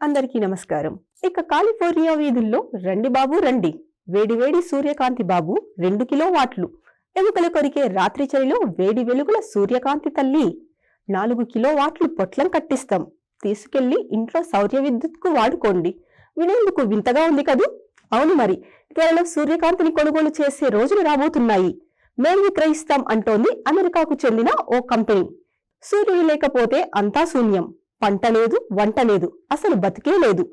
అందరికీ నమస్కారం. ఇక కాలిఫోర్నియా వీధుల్లో రండి బాబు రండి. వేడివేడి సూర్యకాంతి బాబు రెండు కిలో వాట్లు. ఎముకలు కొరికే రాత్రి చలిలో వేడి వెలుగుల సూర్యకాంతి తల్లి. నాలుగు కిలో వాట్లు పొట్లం కట్టిస్తాం. తీసుకెళ్ళి ఇంట్లో సౌర్య విద్యుత్కు వాడుకోండి. వినేందుకు వింతగా ఉంది కదూ? అవును మరి. త్వరలో సూర్యకాంతిని కొనుగోలు చేసే రోజులు రాబోతున్నాయి. మేము విక్రయిస్తాం అంటోంది అమెరికాకు చెందిన ఓ కంపెనీ. సూర్యుడు లేకపోతే అంతా శూన్యం. పంట లేదు వంట లేదు. అసలు బతికే లేదు.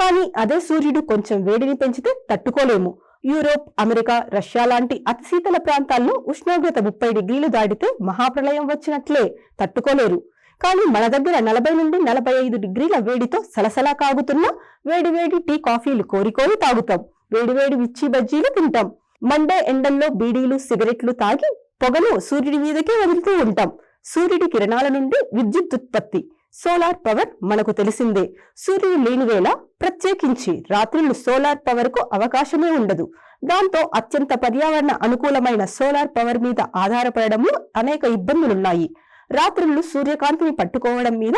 కానీ అదే సూర్యుడు కొంచెం వేడిని పెంచితే తట్టుకోలేము. యూరోప్ అమెరికా రష్యా లాంటి అతి శీతల ప్రాంతాల్లో ఉష్ణోగ్రత ముప్పై డిగ్రీలు దాటితే మహాప్రళయం వచ్చినట్లే తట్టుకోలేరు. కానీ మన దగ్గర నలభై నుండి నలభై ఐదు డిగ్రీల వేడితో సలసలా కాగుతున్న వేడివేడి టీ కాఫీలు కోరికోరి తాగుతాం. వేడివేడి మిర్చి బజ్జీలు తింటాం. మండే ఎండల్లో బీడీలు సిగరెట్లు తాగి పొగను సూర్యుడి మీదకే వదులుతూ ఉంటాం. సూర్యుడి కిరణాల నుండి విద్యుత్ ఉత్పత్తి. సోలార్ పవర్ మనకు తెలిసిందే. సూర్యుడు లేని వేళ ప్రత్యేకించి రాత్రులు సోలార్ పవర్కు అవకాశమే ఉండదు. దాంతో అత్యంత పర్యావరణ అనుకూలమైన సోలార్ పవర్ మీద ఆధారపడడంలో అనేక ఇబ్బందులున్నాయి. రాత్రులు సూర్యకాంతిని పట్టుకోవడం మీద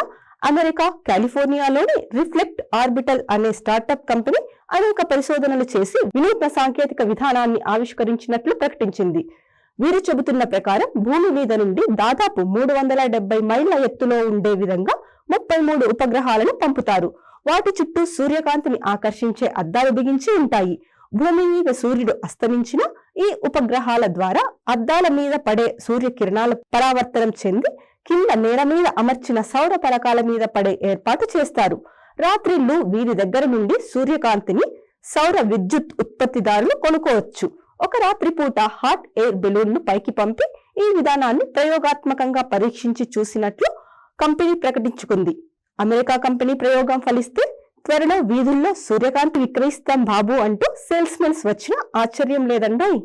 అమెరికా కాలిఫోర్నియాలోని రిఫ్లెక్ట్ ఆర్బిటల్ అనే స్టార్టప్ కంపెనీ అనేక పరిశోధనలు చేసి వినూత్న సాంకేతిక విధానాన్ని ఆవిష్కరించినట్లు ప్రకటించింది. వీరు చెబుతున్న ప్రకారం భూమి మీద నుండి దాదాపు మూడు వందల డెబ్బై మైళ్ళ ఎత్తులో ఉండే విధంగా ముప్పై మూడు ఉపగ్రహాలను పంపుతారు. వాటి చుట్టూ సూర్యకాంతిని ఆకర్షించే అద్దాలు బిగించి ఉంటాయి. భూమి మీద సూర్యుడు అస్తమించిన ఈ ఉపగ్రహాల ద్వారా అద్దాల మీద పడే సూర్యకిరణాల పరావర్తనం చెంది కింద నేల మీద అమర్చిన సౌర పలకాల మీద పడే ఏర్పాటు చేస్తారు. రాత్రిళ్ళు వీరి దగ్గర నుండి సూర్యకాంతిని సౌర విద్యుత్ ఉత్పత్తిదారులు కొనుక్కోవచ్చు. ఒక రాత్రి పూట హాట్ ఎయిర్ బెలూన్ను పైకి పంపి ఈ విధానాన్ని ప్రయోగాత్మకంగా పరీక్షించి చూసినట్లు కంపెనీ ప్రకటించుకుంది. అమెరికా కంపెనీ ప్రయోగం ఫలిస్తే త్వరలో వీధుల్లో సూర్యకాంతి విక్రయిస్తాం బాబు అంటూ సేల్స్ మెన్స్ వచ్చిన ఆశ్చర్యం లేదండోయ్.